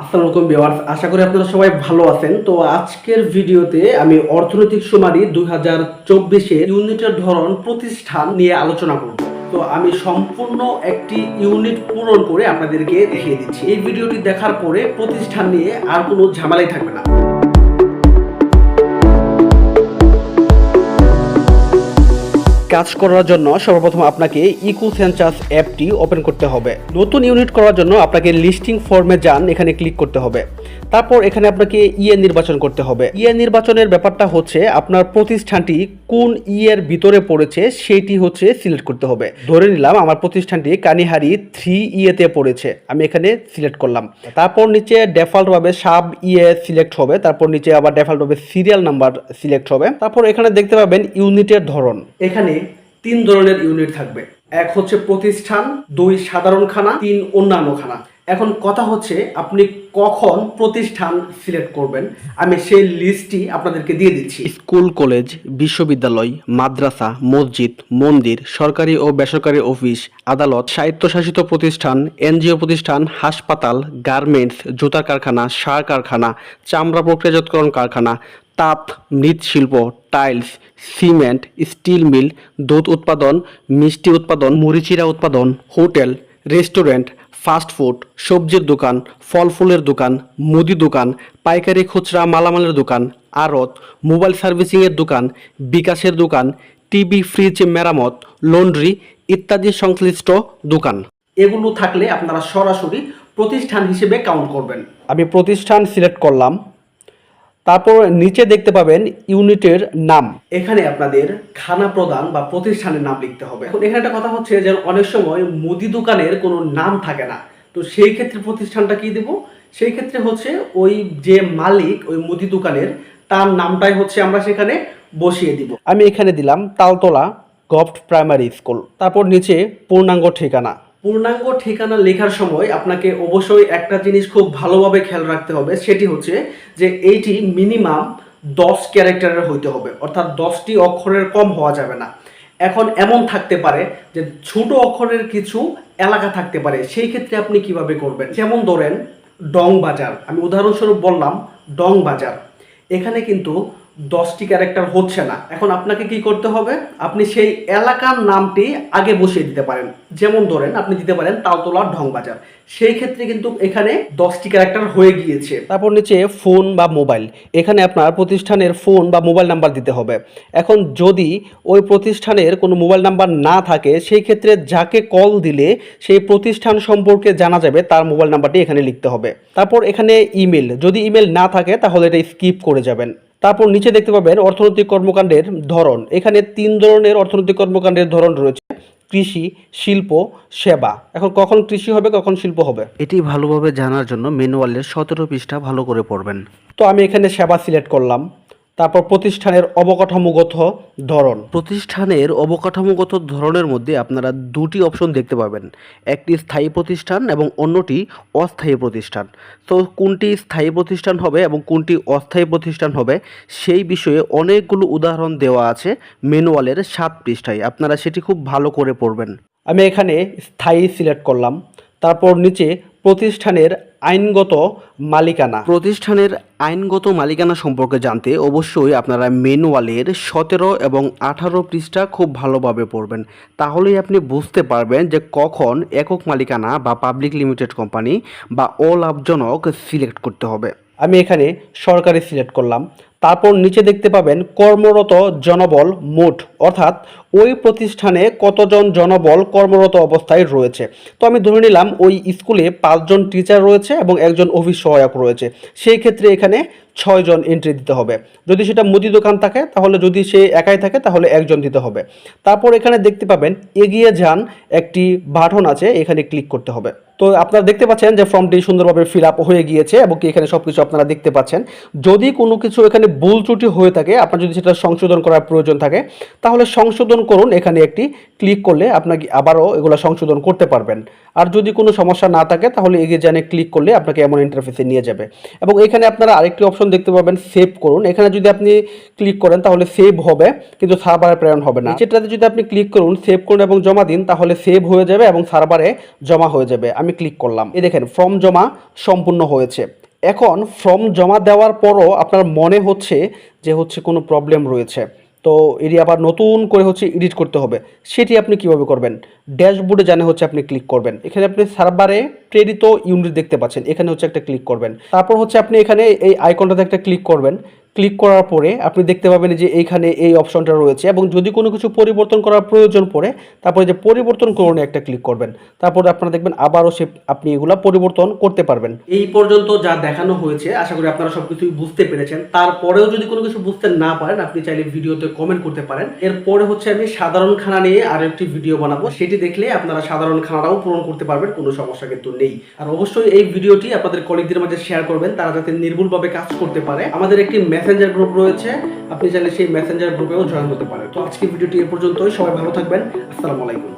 আসসালামু আলাইকুম ভিউয়ার্স, আশা করি আপনারা সবাই ভালো আছেন। তো আজকের ভিডিওতে আমি অর্থনৈতিক সুমারি দুই হাজার চব্বিশের ইউনিটের ধরন প্রতিষ্ঠান নিয়ে আলোচনা করব। তো আমি সম্পূর্ণ একটি ইউনিট পূরণ করে আপনাদেরকে দেখিয়ে দিচ্ছি। এই ভিডিওটি দেখার পরে প্রতিষ্ঠান নিয়ে আর কোনো ঝামেলাই থাকবে না। কাজ করার জন্য সর্বপ্রথম আপনাকে ইকো সেন্সাস অ্যাপটি ওপেন করতে হবে। নতুন ইউনিট করার জন্য আপনাকে লিস্টিং ফর্মে যান, এখানে ক্লিক করতে হবে। তারপর এখানে আপনাকে ইয়ে নির্বাচন করতে হবে। ইয়ে নির্বাচনের ব্যাপারটা হচ্ছে, আপনার প্রতিষ্ঠানটি কোন ইয়ের ভিতরে পড়েছে সেটি হচ্ছে সিলেক্ট করতে হবে। ধরে নিলাম, আমার প্রতিষ্ঠানটি কানিহারি থ্রি ইয়েতে পড়েছে। আমি এখানে সিলেক্ট করলাম। তারপর নিচে ডেফল্টভাবে সাব ইয়ে সিলেক্ট হবে। তারপর নিচে আবার ডেফল্টভাবে সিরিয়াল নাম্বার সিলেক্ট হবে। তারপর এখানে দেখতে পাবেন ইউনিটের ধরন। এখানে তিন ধরনের ইউনিট থাকবে। এক হচ্ছে প্রতিষ্ঠান, দুই সাধারণ খানা তিন অন্যান্য খানা এখন কথা হচ্ছে আপনি কখন প্রতিষ্ঠান সিলেক্ট করবেন? আমি সেই লিস্টটি আপনাদেরকে দিয়ে দিচ্ছি। স্কুল, কলেজ, বিশ্ববিদ্যালয়, মাদ্রাসা, মসজিদ, মন্দির, সরকারি ও বেসরকারি অফিস, আদালত, স্বায়ত্তশাসিত প্রতিষ্ঠান, এনজিও প্রতিষ্ঠান, হাসপাতাল, গার্মেন্টস জুতা কারখানা, সার কারখানা, চামড়া প্রক্রিয়াজাতকরণ কারখানা, তাঁত, মৃৎশিল্প, টাইলস, সিমেন্ট, স্টিল মিল, দুধ উৎপাদন, মিষ্টি উৎপাদন, মরিচিরা উৎপাদন, হোটেল, রেস্টুরেন্ট ফাস্ট ফুড, সবজির দোকান ফল ফুলের দোকান, মুদি দোকান, পাইকারি খুচরা মালামালের দোকান, আড়ত, মোবাইল সার্ভিসিংয়ের দোকান, বিকাশের দোকান, টিভি, ফ্রিজ, মেরামত, লন্ড্রি ইত্যাদি সংশ্লিষ্ট দোকান। এগুলো থাকলে আপনারা সরাসরি প্রতিষ্ঠান হিসেবে কাউন্ট করবেন। আমি প্রতিষ্ঠান সিলেক্ট করলাম। তারপর নিচে দেখতে পাবেন ইউনিটের নাম। এখানে আপনাদের খানা প্রদান বা প্রতিষ্ঠানের নাম লিখতে হবে। এখন এখানে একটা কথা হচ্ছে যে অনেক সময় মুদি দোকানের কোনো নাম থাকে না। তো সেই ক্ষেত্রে প্রতিষ্ঠানটা কি দেব? সেই ক্ষেত্রে হচ্ছে ওই যে মালিক ওই মুদি দোকানের তার নামটাই হচ্ছে আমরা সেখানে বসিয়ে দিব। আমি এখানে দিলাম তালতলা গভট প্রাইমারি স্কুল। তারপর নিচে পূর্ণাঙ্গ ঠিকানা। পূর্ণাঙ্গ ঠিকানা লেখার সময় আপনাকে অবশ্যই একটা জিনিস খুব ভালোভাবে খেয়াল রাখতে হবে, সেটি হচ্ছে যে এইটি মিনিমাম দশ ক্যারেক্টারের হইতে হবে, অর্থাৎ দশটি অক্ষরের কম হওয়া যাবে না। এখন এমন থাকতে পারে যে ছোট অক্ষরের কিছু এলাকা থাকতে পারে, সেই ক্ষেত্রে আপনি কীভাবে করবেন? যেমন ধরেন, ডং বাজার, আমি উদাহরণস্বরূপ বললাম, ডং বাজার। এখানে কিন্তু দশটি ক্যারেক্টার হচ্ছে না। এখন আপনাকে কি করতে হবে? আপনি সেই এলাকার নামটি আগে বসিয়ে দিতে পারেন। যেমন ধরেন, আপনি দিতে পারেন তালতলা ঢং বাজার সেই ক্ষেত্রে কিন্তু এখানে দশটি ক্যারেক্টার হয়ে গিয়েছে। তারপর নিচে ফোন বা মোবাইল। এখানে আপনার প্রতিষ্ঠানের ফোন বা মোবাইল নাম্বার দিতে হবে। এখন যদি ওই প্রতিষ্ঠানের কোনো মোবাইল নাম্বার না থাকে, সেই ক্ষেত্রে যাকে কল দিলে সেই প্রতিষ্ঠান সম্পর্কে জানা যাবে তার মোবাইল নাম্বারটি এখানে লিখতে হবে। তারপর এখানে ইমেল। যদি ইমেল না থাকে, তাহলে এটা স্কিপ করে যাবেন। তারপর নিচে দেখতে পাবেন অর্থনৈতিক কর্মকাণ্ডের ধরন। এখানে তিন ধরনের অর্থনৈতিক কর্মকাণ্ডের ধরন রয়েছে। কৃষি শিল্প সেবা। এখন কখন কৃষি হবে কখন শিল্প হবে? এটি ভালোভাবে জানার জন্য ম্যানুয়ালের সতেরো পৃষ্ঠা ভালো করে পড়বেন। তো আমি এখানে সেবা সিলেক্ট করলাম। তারপর প্রতিষ্ঠানের অবকাঠামোগত ধরন। প্রতিষ্ঠানের অবকাঠামোগত ধরনের মধ্যে আপনারা দুটি অপশন দেখতে পাবেন। একটি স্থায়ী প্রতিষ্ঠান এবং অন্যটি অস্থায়ী প্রতিষ্ঠান। তো কোনটি স্থায়ী প্রতিষ্ঠান হবে এবং কোনটি অস্থায়ী প্রতিষ্ঠান হবে সেই বিষয়ে অনেকগুলো উদাহরণ দেওয়া আছে ম্যানুয়ালের সাত পৃষ্ঠায়। আপনারা সেটি খুব ভালো করে পড়বেন। আমি এখানে স্থায়ী সিলেক্ট করলাম। তারপর নিচে প্রতিষ্ঠানের আইনগত মালিকানা। প্রতিষ্ঠানের আইনগত মালিকানা সম্পর্কে জানতে অবশ্যই আপনারা ম্যানুয়ালের সতেরো এবং আঠারো পৃষ্ঠা খুব ভালোভাবে পড়বেন। তাহলেই আপনি বুঝতে পারবেন যে কখন একক মালিকানা বা পাবলিক লিমিটেড কোম্পানি বা অলাভজনক সিলেক্ট করতে হবে। আমি এখানে সরকারি সিলেক্ট করলাম। তারপর নিচে দেখতে পাবেন কর্মরত জনবল মোট, অর্থাৎ ওই প্রতিষ্ঠানে কতজন জনবল কর্মরত অবস্থায় রয়েছে। তো আমি ধরে নিলাম ওই স্কুলে পাঁচজন টিচার রয়েছে এবং একজন অফিস সহায়ক রয়েছে। সেই ক্ষেত্রে এখানে ছয়জন এন্ট্রি দিতে হবে। যদি সেটা মুদি দোকান থাকে, তাহলে যদি সে একাই থাকে, তাহলে একজন দিতে হবে। তারপর এখানে দেখতে পাবেন, এগিয়ে যান, একটি বাটন আছে, এখানে ক্লিক করতে হবে। তো আপনারা দেখতে পাচ্ছেন যে ফর্মটি সুন্দরভাবে ফিল আপ হয়ে গিয়েছে এবং এখানে সব কিছু আপনারা দেখতে পাচ্ছেন। যদি কোনো কিছু এখানে ভুল ত্রুটি হয়ে থাকে, আপনার যদি সেটা সংশোধন করার প্রয়োজন থাকে, তাহলে সংশোধন করুন, এখানে একটি ক্লিক করলে আপনাকে আবারও এগুলো সংশোধন করতে পারবেন। আর যদি কোনো সমস্যা না থাকে, তাহলে এগিয়ে জানে ক্লিক করলে আপনাকে এমন ইন্টারফেসে নিয়ে যাবে। এবং এখানে আপনারা আরেকটি অপশন অপশন দেখতে পাবেন সেভ করুন। এখানে যদি আপনি ক্লিক করেন তাহলে সেভ হবে, কিন্তু সার্ভারে প্রেরণ হবে না। সেটাতে যদি আপনি ক্লিক করুন সেভ করুন এবং জমা দিন, তাহলে সেভ হয়ে যাবে এবং সার্ভারে জমা হয়ে যাবে। আমি ক্লিক করলাম। এই দেখেন ফর্ম জমা সম্পূর্ণ হয়েছে। এখন ফর্ম জমা দেওয়ার পরও আপনার মনে হচ্ছে যে হচ্ছে কোনো প্রবলেম রয়েছে। তো এটি আবার নতুন করে হচ্ছে এডিট করতে হবে। সেটি আপনি কীভাবে করবেন? ড্যাশবোর্ডে জানে হচ্ছে আপনি ক্লিক করবেন। এখানে আপনি সার্ভারে প্রেরিত ইউনিট দেখতে পাচ্ছেন। এখানে হচ্ছে একটা ক্লিক করবেন। তারপর হচ্ছে আপনি এখানে এই আইকনটাতে একটা ক্লিক করবেন। ক্লিক করার পরে আপনি দেখতে পাবেন যে এইখানে এই অপশনটা রয়েছে এবং যদি কোনো কিছু পরিবর্তন করার প্রয়োজন পড়ে, তারপরে যে পরিবর্তন করুন একটা ক্লিক করবেন। তারপরে আপনারা দেখবেন আবারও সে আপনি এগুলা পরিবর্তন করতে পারবেন। এই পর্যন্ত যা দেখানো হয়েছে, আশা করি আপনারা সব কিছুই বুঝতে পেরেছেন। তারপরেও যদি কোনো কিছু বুঝতে না পারেন, আপনি চাইলে ভিডিওতে কমেন্ট করতে পারেন। এরপরে হচ্ছে আমি সাধারণ খানা নিয়ে আরও একটি ভিডিও বানাবো। সেটি দেখলে আপনারা সাধারণ খানাটাও পূরণ করতে পারবেন, কোনো সমস্যা কিন্তু নেই। আর অবশ্যই এই ভিডিওটি আপনাদের কলিগদের মাঝে শেয়ার করবেন, তারা যাতে নির্ভুলভাবে কাজ করতে পারে। আমাদের একটি মেসেঞ্জার গ্রুপ রয়েছে। আপনি চাইলে সেই মেসেঞ্জার গ্রুপেও জয়েন হতে পারেন। তো আজকে ভিডিওটি এ পর্যন্তই। সবাই ভালো থাকবেন। আসসালামু আলাইকুম।